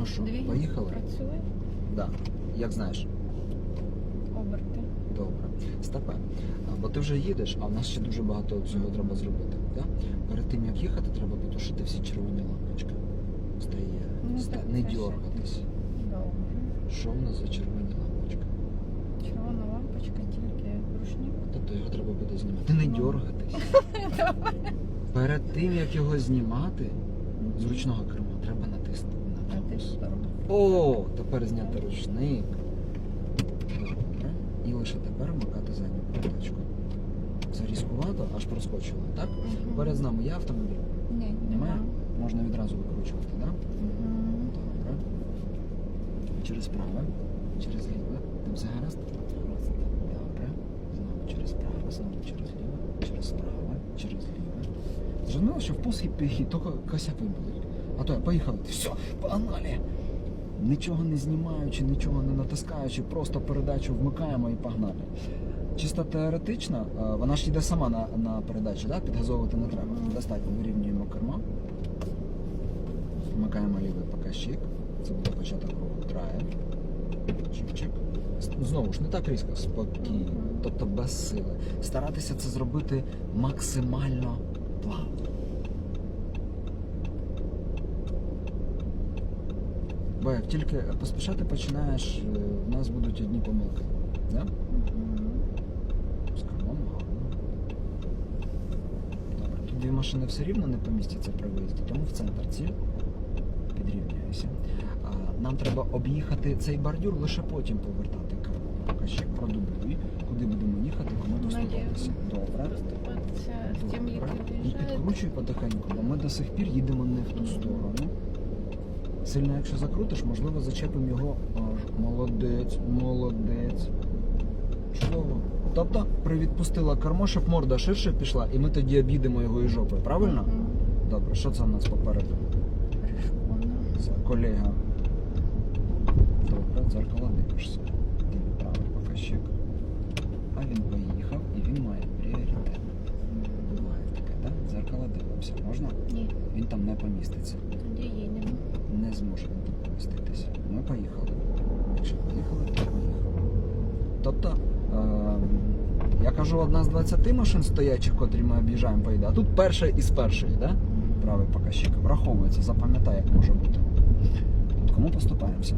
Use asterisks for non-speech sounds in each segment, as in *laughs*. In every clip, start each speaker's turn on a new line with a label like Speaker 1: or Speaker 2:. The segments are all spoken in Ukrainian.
Speaker 1: Ну що,
Speaker 2: Дві
Speaker 1: поїхали?
Speaker 2: працює,
Speaker 1: Да. Як знаєш.
Speaker 2: оберти.
Speaker 1: Добре. Степе, бо ти вже їдеш, а в нас ще дуже багато цього треба зробити. Да? Перед тим як їхати, треба потушити всі червоні лампочки. Стає.
Speaker 2: Ну,
Speaker 1: ста- Не дергатись.
Speaker 2: Добре.
Speaker 1: Що у нас за червоні лампочки?
Speaker 2: Червона лампочка, тільки рушник.
Speaker 1: Тобто його треба буде знімати. Не
Speaker 2: Ну.
Speaker 1: дергатись. *laughs* Перед тим як його знімати з ручного керма, треба натиснути на
Speaker 2: А ти
Speaker 1: тормоз.
Speaker 2: що робиш?
Speaker 1: О, тепер зняти ручник. Добре. І лише тепер вмикати задню передачку. Зарізкувато, аж проскочило, так?
Speaker 2: Мгм.
Speaker 1: Поряд з нами є автомобіль?
Speaker 2: Ні,
Speaker 1: Немає?
Speaker 2: нема.
Speaker 1: Можна відразу викручувати, так?
Speaker 2: Мгм.
Speaker 1: Добре. Через праве, через ліве. Там все гаразд? Добре. Знову через праве, знову через ліве, через праве, через ліве. Зрозуміло, що в підхід тільки косяки будуть. А то я поїхали. Все, погнали! Нічого не знімаючи, нічого не натискаючи, просто передачу вмикаємо і погнали. Чисто теоретично, е, вона ж йде сама на, на передачі, да? підгазовувати не треба. Достатньо вирівнюємо кермо. Вмикаємо лівий показчик. Це буде початок руху. Драйв. Чик-чик. Знову ж не так різко, спокійно, тобто без сили. Старатися це зробити максимально плавно. Бо як тільки поспішати починаєш, е, в нас будуть одні помилки. Да? Добре, тут дві машини все рівно не помістяться при виїзді, тому в центр ціль. Підрівняюся. Нам треба об'їхати цей бордюр, лише потім повертати кермо. Покажи, продублюй, куди будемо їхати, кому доступатися. Добре.
Speaker 2: Поступатися з тим,
Speaker 1: Добре. І підкручуй потихеньку, бо ми до сих пір їдемо не в ту сторону. Сильно, якщо закрутиш, можливо, зачепимо його аж. Молодець, молодець. Чудово. Тобто привідпустила кермо, щоб морда ширше пішла, і ми тоді об'їдемо його і жопою, правильно? Добре, що це в нас попереду? За колега. Добре, дзеркало дивишся. Диви правий показчик. А він поїхав і він має пріоритет. Буває таке, так? Дзеркало дивимося. Можна?
Speaker 2: Ні,
Speaker 1: Він там не поміститься.
Speaker 2: тоді їдемо.
Speaker 1: Не зможе він там поміститися. Ми поїхали. Якщо поїхали, то поїхали. Тобто, ем, я кажу, одна з 20 машин стоячих, котрі ми об'їжджаємо, поїде, а тут перша із першої, да? правий показчик. Враховується, запам'ятай, як може бути. От кому поступаємося?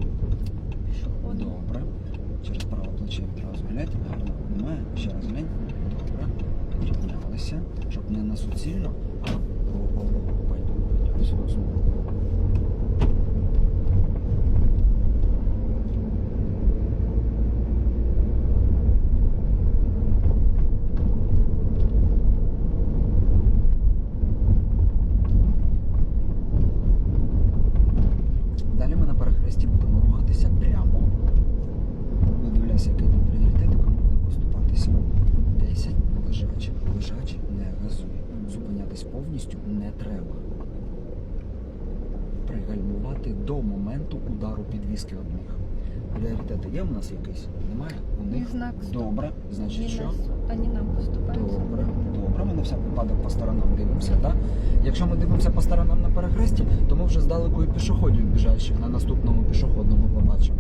Speaker 1: Добре. Через праве плече відразу глянь. Гарно. Немає. Ще раз глянь. Добре. Піднялися, щоб не на суцільно, а о-о-о, пойду, пойду. Сюди знову. Далі ми на перехресті будемо рухатися прямо. Видивляйся, який там пріоритет, кому буде поступатися. 10 на лежачий. Лежачий не газує. Зупинятись повністю не треба. Пригальмувати до моменту удару підвіски об них. Пріоритети є у нас якийсь? Немає? У них
Speaker 2: знак
Speaker 1: добре. Значить, що?
Speaker 2: Ані нам поступаються.
Speaker 1: Добре, добре, ми на всяк випадок по сторонам дивимося. Да? Якщо ми дивимося по сторонам на перехресті, то ми вже здалеку і пішоходів біжаючих на наступному пішохідному побачимо.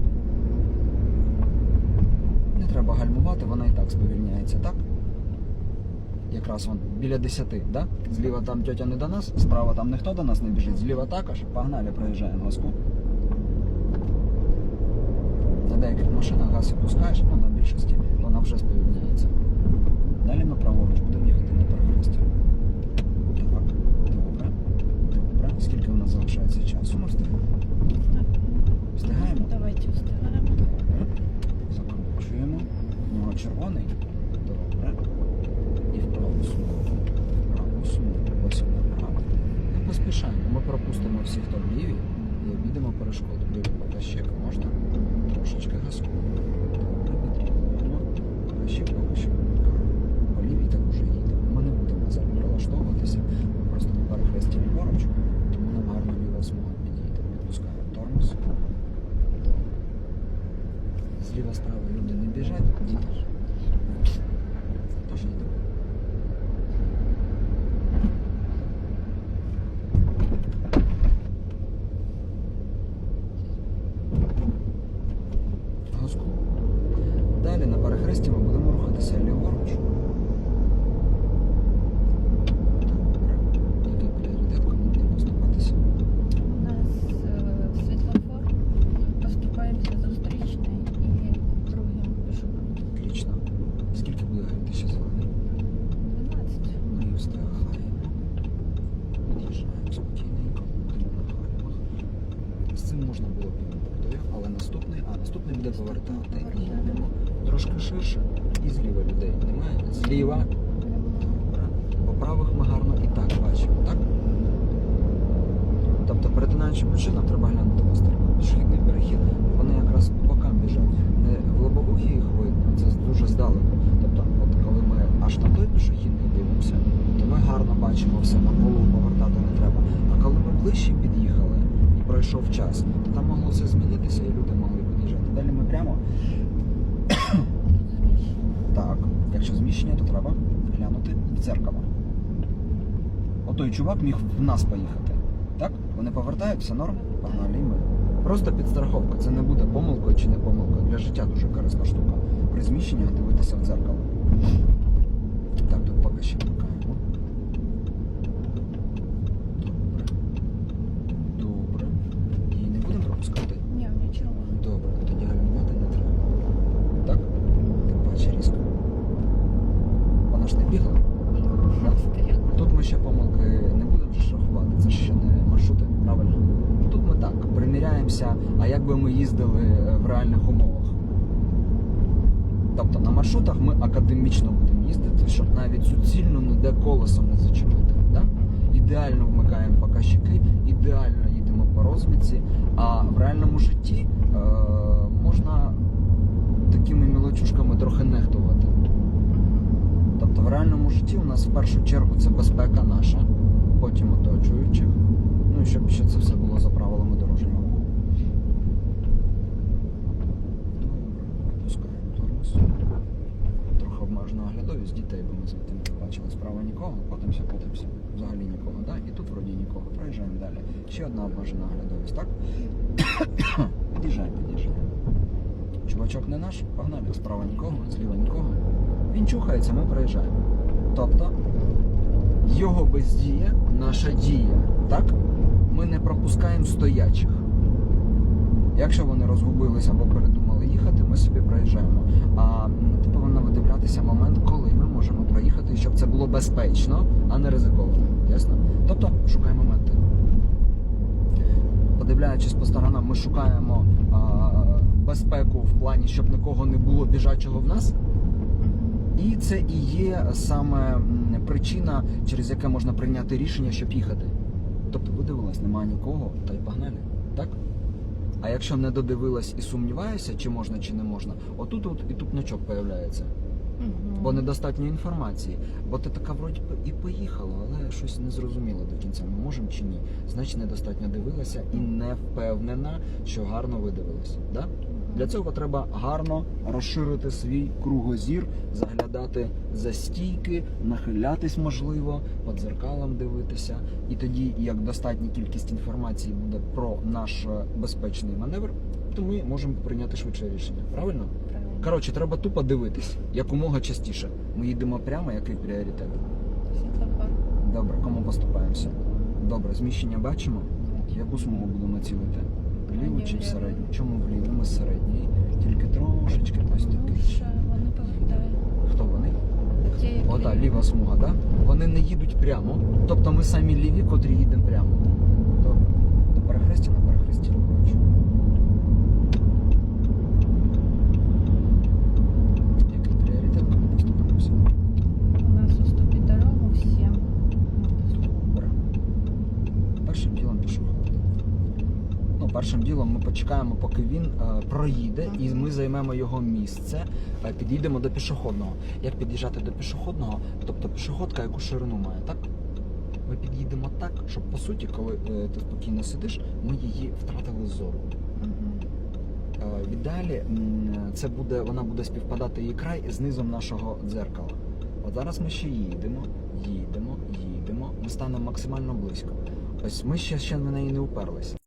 Speaker 1: Не треба гальмувати, вона і так сповільняється, так? Якраз вон біля 10, да? Зліва там тьотя не до нас, справа там ніхто до нас не біжить, зліва також. Погнали, проїжджаємо газку. На деяких машинах газ відпускаєш, ну на більшості вона вже сповільняється. Далі ми праворуч будемо їхати на перехресті. Так, добре, добре. Скільки у нас залишається часу? Ми встигаємо.
Speaker 2: Так.
Speaker 1: Встигаємо?
Speaker 2: Давайте встигаємо.
Speaker 1: Добре. Закручуємо. У нього червоний. Ми пропустимо всіх, хто в лівій і обійдемо перешкоду. Лівий показчик можна трошечки газку. Підрівнюємо. Поки що. По лівій так уже їдемо. Ми не будемо зараз прилаштовуватися. Ми просто на перехресті ліворуч, тому нам гарно ліва смуга підійде. Відпускаємо тормоз. Зліва справа люди не біжать, діти. Тож йдемо. цим можна було піти, але наступний, а наступний буде повертати. І
Speaker 2: Повертати.
Speaker 1: йдемо трошки ширше, і зліва людей немає. Зліва. По правих ми гарно і так бачимо, так? Тобто, перетинаючи машину, треба глянути по сторонам. Пішохідний перехід, вони якраз по бокам біжать. Не в лобовухі їх видно, це дуже здалеку. Тобто, от коли ми аж на той пішохідний дивимося, то ми гарно бачимо все, нам голову повертати не треба. А коли ми ближче під'їхали і пройшов час, то там могло все змінитися і люди могли під'їжджати. Далі ми прямо *coughs* так. Якщо зміщення, то треба глянути в дзеркало. Отой чувак міг в нас поїхати. Так? Вони повертають, все норм, погнали ми. Просто підстраховка. Це не буде помилкою чи не помилкою. Для життя дуже корисна штука. При зміщеннях дивитися в дзеркало. Так, тут поки ще вмикаємо. Добре. Добре. І не будемо пропускати.
Speaker 2: Ні, у мене червоно.
Speaker 1: Добре, тоді гальмувати не треба. Так? Тим паче різко. Вона ж не бігла. Так.
Speaker 2: Стояла.
Speaker 1: Тут ми ще помилки не будемо ж рахувати, це ж ще не маршрути, правильно? Тут ми так приміряємося, а як би ми їздили е, в реальних умовах. Тобто на маршрутах ми академічно будемо їздити, щоб навіть суцільно ніде колесом не зачепити. Да? Ідеально вмикаємо показчики, ідеально їдемо по розмітці, а в реальному житті е, можна такими мілочушками трохи нехтувати. Тобто в реальному житті у нас в першу чергу це безпека наша, потім оточуючих. Ну і щоб ще це все було за правилами дорожнього руху. Добре, пускаємо тормоз. Трохи обмежена оглядовість дітей, бо ми звідти не бачили справа нікого, котимося, котимося. Взагалі нікого, да? І тут вроді нікого. Проїжджаємо далі. Ще одна обмежена Під'їжджаємо, під'їжджаємо. Чувачок не наш, погнали, справа нікого, зліва нікого. Він чухається, ми проїжджаємо. Тобто його бездія наша дія. Так? Ми не пропускаємо стоячих. Якщо вони розгубилися або передумали їхати, ми собі проїжджаємо. А ти повинна видивлятися момент, коли ми можемо проїхати, щоб це було безпечно, а не ризиковано. Ясно? Тобто шукай моменти. Подивляючись по сторонам, ми шукаємо а, безпеку в плані, щоб нікого не було біжачого в нас. І це і є саме причина, через яке можна прийняти рішення, щоб їхати. Тобто видивилась, немає нікого, та й погнали. Так? А якщо не додивилась і сумніваєшся, чи можна, чи не можна, отут от і тут значок появляється.
Speaker 2: Мгм.
Speaker 1: Бо недостатньо інформації. Бо ти така вроді і поїхала, але щось не зрозуміло до кінця. Ми можемо чи ні. Значить, недостатньо дивилася і не впевнена, що гарно видивилась. Да? Для цього треба гарно розширити свій кругозір, заглядати за стійки, нахилятись можливо, по дзеркалам дивитися. І тоді, як достатня кількість інформації буде про наш е, безпечний маневр, то ми можемо прийняти швидше рішення. Правильно?
Speaker 2: Правильно.
Speaker 1: Коротше, треба тупо дивитись якомога частіше. Ми їдемо прямо, який пріоритет.
Speaker 2: Світлофор.
Speaker 1: Добре, кому поступаємося? Добре, зміщення бачимо. Яку смугу будемо цілити? Вліву чи в середню? Чому вліву? Ми з середньої. Тільки трошечки ось такий.
Speaker 2: що вони повертають.
Speaker 1: Хто вони? Ота ліва смуга, да? Вони не їдуть прямо. Тобто ми самі ліві, котрі їдемо прямо. Добре. До перехрестя на перехресті ліворуч. Який пріоритет, кому поступаємося?
Speaker 2: У нас уступить дорогу всім.
Speaker 1: Добре. Першим ділом пішохід. Ну, першим ділом ми почекаємо, поки він е, проїде, і ми займемо його місце. Е, підійдемо до пішохідного. Як під'їжджати до пішохідного? Тобто пішоходка яку ширину має, так? Ми під'їдемо так, щоб по суті, коли е, ти спокійно сидиш, ми її втратили з зору. Е, в це буде, вона буде співпадати її край з низом нашого дзеркала. От зараз ми ще їдемо, їдемо, їдемо. Ми станемо максимально близько. Ось ми ще, ще на неї не уперлися.